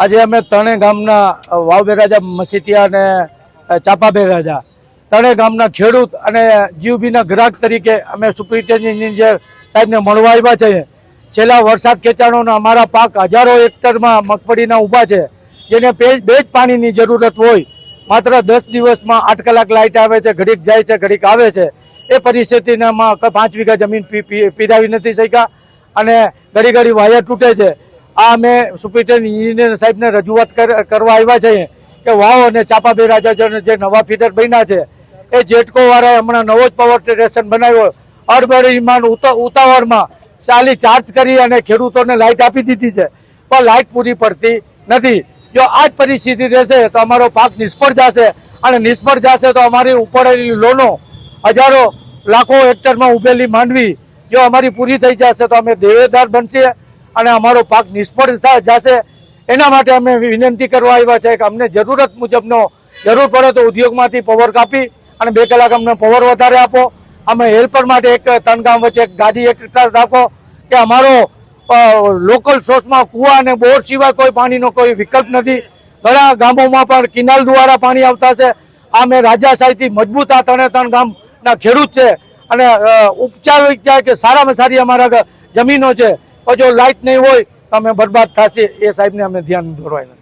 આજે અમે ત્રણેય ગામના વાવબેરાજા મસીતિયા અને ચાપાબેરાજા ત્રણેય ગામના ખેડૂત અને જીવબીના ગ્રાહક તરીકે અમે સુપ્રિન્ટેન્ડન્ટ ઇન્જિનિયર સાહેબને મળવા આવ્યા છીએ છેલ્લા વરસાદ ખેંચાણોના અમારા પાક હજારો હેક્ટરમાં મગફળીના ઊભા છે. જેને બે જ પાણીની જરૂરત હોય. માત્ર દસ દિવસમાં આઠ કલાક લાઇટ આવે છે, ઘડીક જાય છે, ઘડીક આવે છે. એ પરિસ્થિતિમાં ક- પાંચ વીઘા જમીન પી- પી- પીરાવી નથી શક્યા. અને ઘડી ઘડી વાયર તૂટે છે. આ અમે સુપ્રિન્ટેન્ડન્ટ ઇન્જિનિયર સાહેબને રજૂઆત કર- કરવા આવ્યા છીએ કે વાવ અને ચાપાબે રાજા જે નવા ફીડર બન્યા છે, એ જેટકો વાળાએ હમણાં નવો જ પાવર સ્ટેશન બનાવ્યો, અડબડીમાં ઉતાવળમાં ચાલી ચાર્જ કરી અને ખેડૂતોને લાઇટ આપી દીધી છે. પણ લાઇટ પૂરી પડતી નથી. જો આ જ પરિસ્થિતિ રહેશે તો અમારો પાક નિષ્ફળ જશે અને નિષ્ફળ જશે તો અમારી ઉપડેલી લોનો હજારો લાખો હેક્ટરમાં ઉભેલી માંડવી જો અમારી પૂરી થઈ જશે તો અમે દેવેદાર બનશે. અને અમારો પાક નિષ્ફળ જશે. એના માટે અમે વિનંતી કરવા આવ્યા છે કે અમને જરૂરત મુજબનો જરૂર પડે તો ઉદ્યોગમાંથી પવર કાપી અને બે કલાક અમને પવર વધારે આપો. અમે હેલ્પર માટે એક ત્રણ વચ્ચે એક ગાડી એક રાખો કે અમારો લોકલ સોર્સમાં કુવા અને બોર સિવાય કોઈ પાણીનો કોઈ વિકલ્પ નથી. ઘણા ગામોમાં પણ કિનાલ દ્વારા પાણી આવતા છે. આ મેં રાજાશાહીથી મજબૂત આ ત્રણે ત્રણ ગામના ખેડૂત છે. અને ઉપચાર કે સારામાં સારી અમારા જમીનો છે. જો લાઇટ નહીં હોય તો અમે બરબાદ થશે એ સાહેબને અમે ધ્યાન દોરવાય